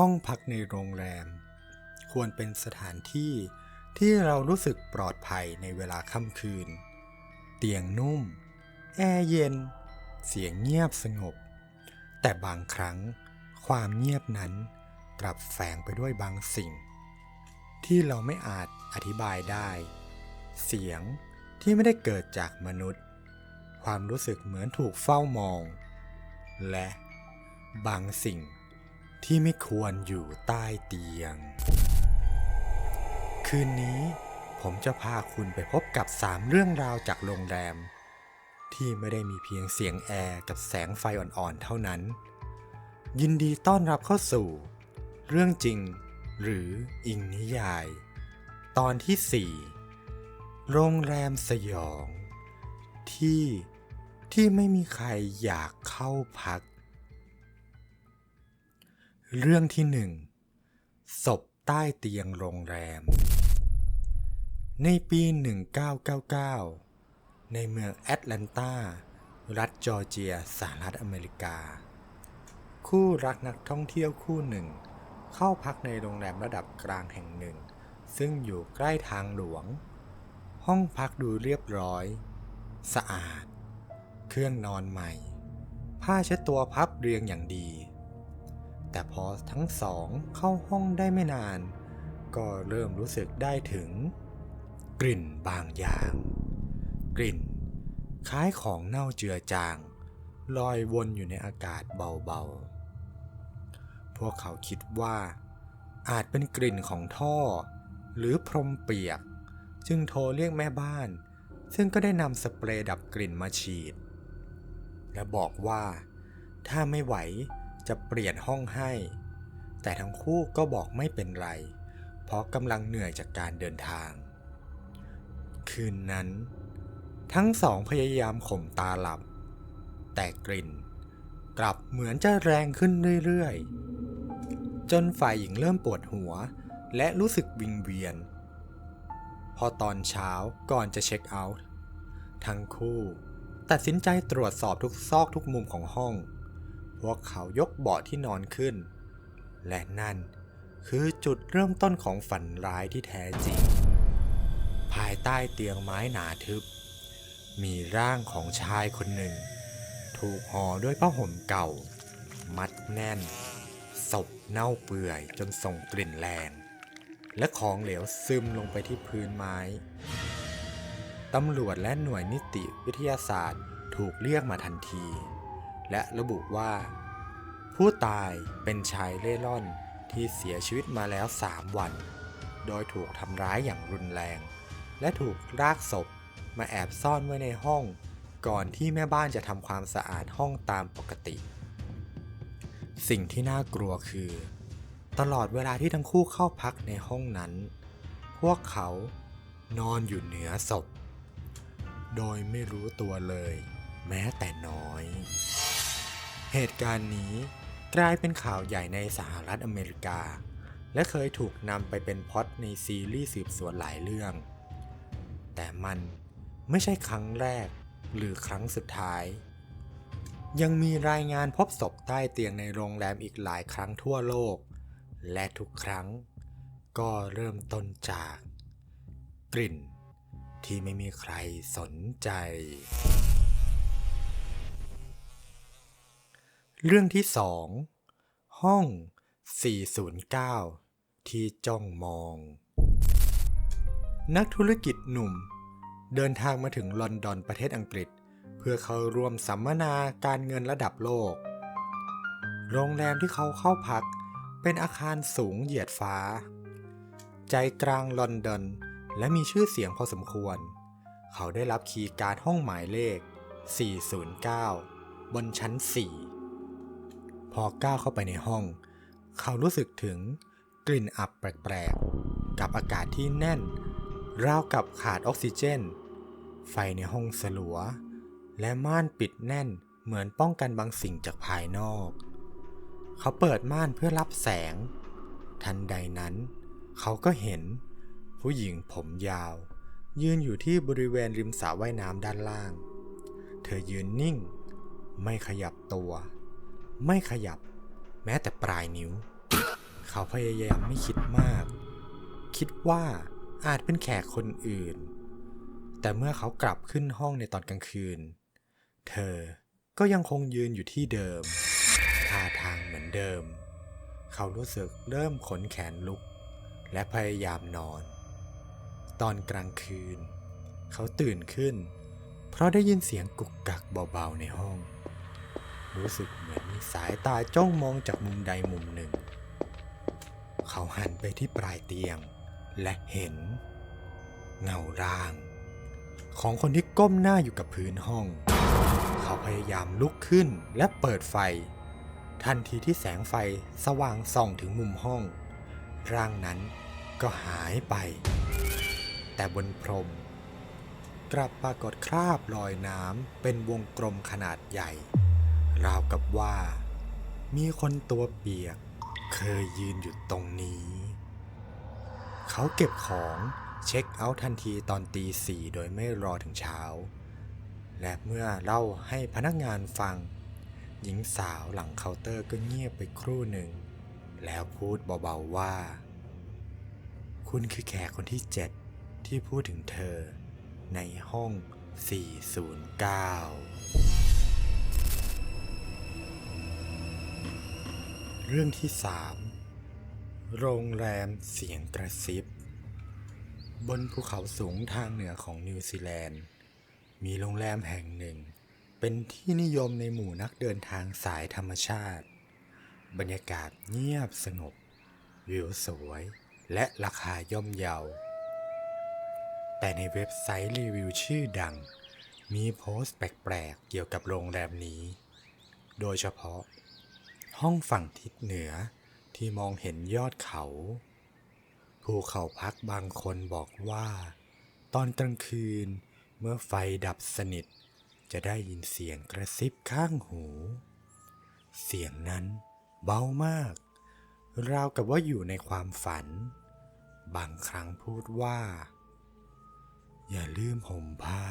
ห้องพักในโรงแรม ควรเป็นสถานที่ที่เรารู้สึกปลอดภัยในเวลาค่ำคืน เตียงนุ่ม แอร์เย็น เสียงเงียบสงบ แต่บางครั้งความเงียบนั้นกลับแฝงไปด้วยบางสิ่ง ที่เราไม่อาจอธิบายได้ เสียงที่ไม่ได้เกิดจากมนุษย์ ความรู้สึกเหมือนถูกเฝ้ามอง และบางสิ่ง ที่ไม่ควรอยู่ใต้เตียง คืนนี้ผมจะพาคุณไปพบกับสามเรื่องราวจากโรงแรม ที่ไม่ได้มีเพียงเสียงแอร์กับแสงไฟอ่อนๆเท่านั้น ยินดีต้อนรับเข้าสู่ เรื่องจริงหรืออิงนิยาย ตอนที่ 4 โรงแรมสยอง ที่ที่ไม่มีใครอยากเข้าพัก เรื่องที่หนึ่งศพใต้เตียงโรงแรม ในปี 1999 ในเมืองแอตแลนตา รัฐจอร์เจีย สหรัฐอเมริกา คู่รักนักท่องเที่ยวคู่หนึ่ง เข้าพักในโรงแรมระดับกลางแห่งหนึ่ง ซึ่งอยู่ใกล้ทางหลวง ห้องพักดูเรียบร้อย สะอาด เครื่องนอนใหม่ ผ้าเช็ดตัวพับเรียงอย่างดี แต่พอทั้งสองเข้าห้องได้ไม่นาน ก็เริ่มรู้สึกได้ถึง กลิ่นบางอย่าง กลิ่น คล้ายของเน่าเจือจาง ลอยวนอยู่ในอากาศเบาๆ พวกเขาคิดว่า อาจเป็นกลิ่นของท่อ หรือพรมเปียก จึงโทรเรียกแม่บ้าน ซึ่งก็ได้นำสเปรย์ดับกลิ่นมาฉีด และบอกว่า ถ้าไม่ไหว จะเปลี่ยนห้องให้ แต่ทั้งคู่ก็บอกไม่เป็นไร เพราะกำลังเหนื่อยจากการเดินทาง คืนนั้น ทั้งสองพยายามข่มตาหลับ แต่กลิ่น กลับเหมือนจะแรงขึ้นเรื่อยๆ จนฝ่ายหญิงเริ่มปวดหัว และรู้สึกวิงเวียน พอตอนเช้าก่อนจะเช็คเอาท์ทั้งคู่ ตัดสินใจตรวจสอบทุกซอกทุกมุมของห้อง พวกเขายกเบาะที่นอนขึ้น และนั่นคือจุดเริ่มต้นของฝันร้ายที่แท้จริง ภายใต้เตียงไม้หนาทึบ มีร่างของชายคนหนึ่ง ถูกห่อด้วยผ้าห่มเก่า มัดแน่น ศพเน่าเปื่อยจนส่งกลิ่นแรง และของเหลวซึมลงไปที่พื้นไม้ ตำรวจและหน่วยนิติวิทยาศาสตร์ถูกเรียกมาทันที และระบุว่า ผู้ตายเป็นชายเล่ร่อนที่เสียชีวิตมาแล้ว 3 วัน โดยถูกทำร้ายอย่างรุนแรง และถูกรากศพมาแอบซ่อนไว้ในห้อง ก่อนที่แม่บ้านจะทำความสะอาดห้องตามปกติ สิ่งที่น่ากลัวคือ ตลอดเวลาที่ทั้งคู่เข้าพักในห้องนั้น พวกเขานอนอยู่เหนือศพ โดยไม่รู้ตัวเลย แม้แต่น้อย เหตุการณ์นี้กลายเป็นข่าวใหญ่ในสหรัฐอเมริกา และเคยถูกนำไปเป็นพอดในซีรีส์สืบสวนหลายเรื่อง แต่มันไม่ใช่ครั้งแรกหรือครั้งสุดท้าย ยังมีรายงานพบศพใต้เตียงในโรงแรมอีกหลายครั้งทั่วโลก และทุกครั้งก็เริ่มต้นจาก กลิ่นที่ไม่มีใครสนใจ เรื่องที่สองห้อง 409 ที่จ้องมอง นักธุรกิจหนุ่ม เดินทางมาถึงลอนดอนประเทศอังกฤษ เพื่อเข้าร่วมสัมมนาการเงินระดับโลก โรงแรมที่เขาเข้าพักเป็นอาคารสูงเหยียดฟ้า ใจกลางลอนดอน และมีชื่อเสียงพอสมควร เขาได้รับคีย์การ์ดห้องหมายเลข 409 บนชั้น 4 อก้าวเข้าไปในห้อง เขารู้สึกถึงกลิ่นอับแปลกๆ กับอากาศที่แน่น ราวกับขาดออกซิเจน ไฟในห้องสลัว และม่านปิดแน่นเหมือนป้องกันบางสิ่งจากภายนอก เขาเปิดม่านเพื่อรับแสง ทันใดนั้น เขาก็เห็น ผู้หญิงผมยาว ยืนอยู่ที่บริเวณริมสระว่ายน้ำด้านล่าง เธอยืนนิ่ง ไม่ขยับตัว ไม่ขยับ แม้แต่ปลายนิ้ว เขาพยายามไม่คิดมาก คิดว่าอาจเป็นแขกคนอื่น แต่เมื่อเขากลับขึ้นห้องในตอนกลางคืน เธอก็ยังคงยืนอยู่ที่เดิมท่าทางเหมือนเดิม เขารู้สึกเริ่มขนแขนลุก และพยายามนอน ตอนกลางคืน เขาตื่นขึ้น เพราะได้ยินเสียงกุกกักเบาๆในห้อง รู้สึกเหมือนมีสายตาจ้องมองจากมุมใดมุมหนึ่ง เขาหันไปที่ปลายเตียง และเห็น เงาร่าง ของคนที่ก้มหน้าอยู่กับพื้นห้อง เขาพยายามลุกขึ้นและเปิดไฟ ทันทีที่แสงไฟสว่างส่องถึงมุมห้อง ร่างนั้นก็หายไป แต่บนพรม กลับปรากฏคราบรอยน้ำเป็นวงกลมขนาดใหญ่ ราวกับว่า มีคนตัวเปียก เคยยืนอยู่ตรงนี้ เขาเก็บของเช็คเอาท์ทันทีตอนตีสี่โดยไม่รอถึงเช้า และเมื่อเล่าให้พนักงานฟัง หญิงสาวหลังเคาน์เตอร์ก็เงียบไปครู่หนึ่ง แล้วพูดเบาๆว่า คุณคือแขกคนที่เจ็ดที่พูดถึงเธอ ในห้อง 409 เรื่องที่3โรงแรมเสียงกระซิบบนภูเขาสูงทางเหนือของนิวซีแลนด์ มีโรงแรมแห่งหนึ่ง เป็นที่นิยมในหมู่นักเดินทางสายธรรมชาติ บรรยากาศเงียบสงบ วิวสวย และราคาย่อมเยา แต่ในเว็บไซต์รีวิวชื่อดัง มีโพสต์แปลกๆเกี่ยวกับโรงแรมนี้ โดยเฉพาะ ห้องฝั่งทิศเหนือที่มองเห็นยอดเขาภูเขาพักบางคนบอกว่า ตอนกลางคืนเมื่อไฟดับสนิท จะได้ยินเสียงกระซิบข้างหู เสียงนั้นเบามาก ราวกับว่าอยู่ในความฝัน บางครั้งพูดว่า อย่าลืมห่มผ้า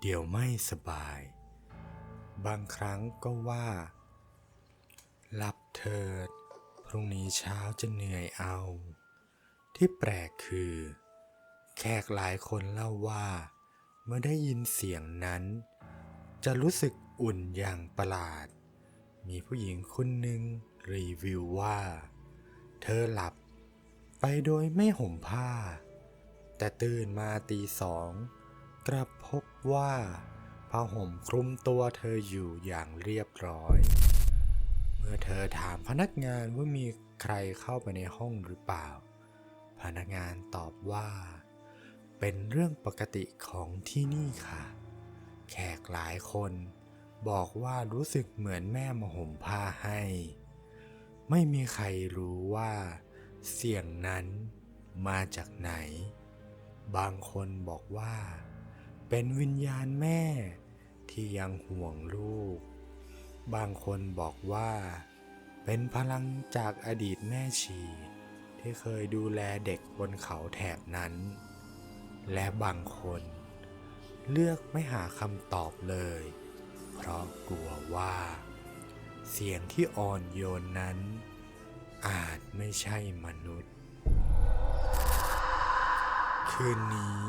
เดี๋ยวไม่สบาย บางครั้งก็ว่า หลับเถิด พรุ่งนี้เช้าจะเหนื่อยเอา ที่แปลกคือ แขกหลายคนเล่าว่า เมื่อได้ยินเสียงนั้น จะรู้สึกอุ่นอย่างประหลาด มีผู้หญิงคนหนึ่งรีวิวว่า เธอหลับไปโดยไม่ห่มผ้า แต่ตื่นมาตีสองกลับพบว่าผ้าห่มคลุมตัวเธออยู่อย่างเรียบร้อย มื่อเธอถามพนักงานว่ามีใครเข้าไปในห้องหรือเปล่า พนักงานตอบว่า เป็นเรื่องปกติของที่นี่ค่ะ แขกหลายคน บอกว่ารู้สึกเหมือนแม่มาห่มผ้าให้ ไม่มีใครรู้ว่า เสียงนั้นมาจากไหน บางคนบอกว่า เป็นวิญญาณแม่ที่ยังห่วงลูก บางคนบอกว่า เป็นพลังจากอดีตแม่ชี ที่เคยดูแลเด็กบนเขาแถบนั้น และบางคนเลือกไม่หาคำตอบเลย เพราะกลัวว่า เสียงที่อ่อนโยนนั้น อาจไม่ใช่มนุษย์ คืนนี้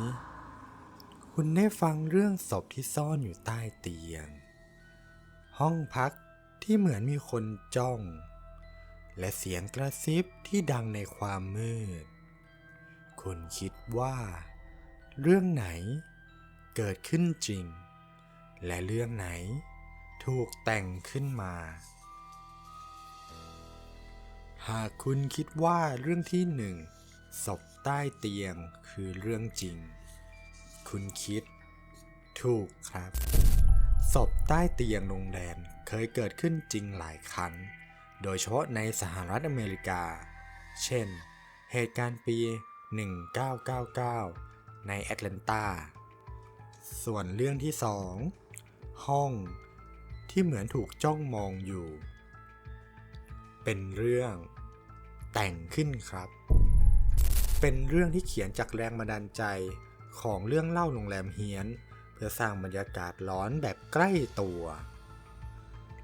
คุณได้ฟังเรื่องศพที่ซ่อนอยู่ใต้เตียง ห้องพักที่เหมือนมีคนจ้อง และเสียงกระซิบที่ดังในความมืด คุณคิดว่า เรื่องไหนเกิดขึ้นจริง และเรื่องไหนถูกแต่งขึ้นมา หากคุณคิดว่าเรื่องที่หนึ่งศพใต้เตียงคือเรื่องจริง คุณคิดถูกครับ ศพใต้เตียงโรงแรมเคยเกิดขึ้นจริงหลายครั้ง โดยเฉพาะในสหรัฐอเมริกา เช่น เหตุการณ์ปี 1999 ในแอตแลนตา ส่วนเรื่องที่สองห้องที่เหมือนถูกจ้องมองอยู่ เป็นเรื่องแต่งขึ้นครับ เป็นเรื่องที่เขียนจากแรงบันดาลใจของเรื่องเล่าโรงแรมเฮียน เพื่อสร้างบรรยากาศร้อนแบบใกล้ตัว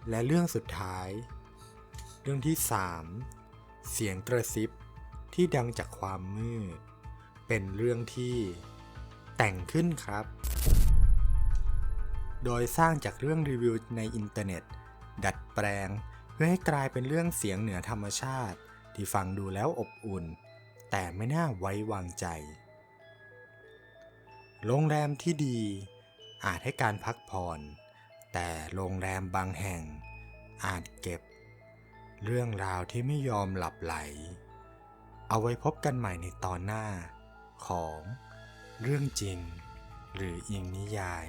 และเรื่องสุดท้าย เรื่องที่เสียงกระซิบที่ดังจากความมืด เป็นเรื่องที่แต่งขึ้นครับ โดยสร้างจากเรื่องรีวิวในอินเทอร์เน็ต ดัดแปลง เพื่อให้กลายเป็นเรื่องเสียงเหนือธรรมชาติ ที่ฟังดูแล้วอบอุ่น แต่ไม่น่าไว้วางใจ โรงแรมที่ดี อาจให้การพักผ่อน แต่โรงแรมบางแห่ง อาจเก็บ เรื่องราวที่ไม่ยอมหลับไหล เอาไว้พบกันใหม่ในตอนหน้าของเรื่องจริงหรืออิงนิยาย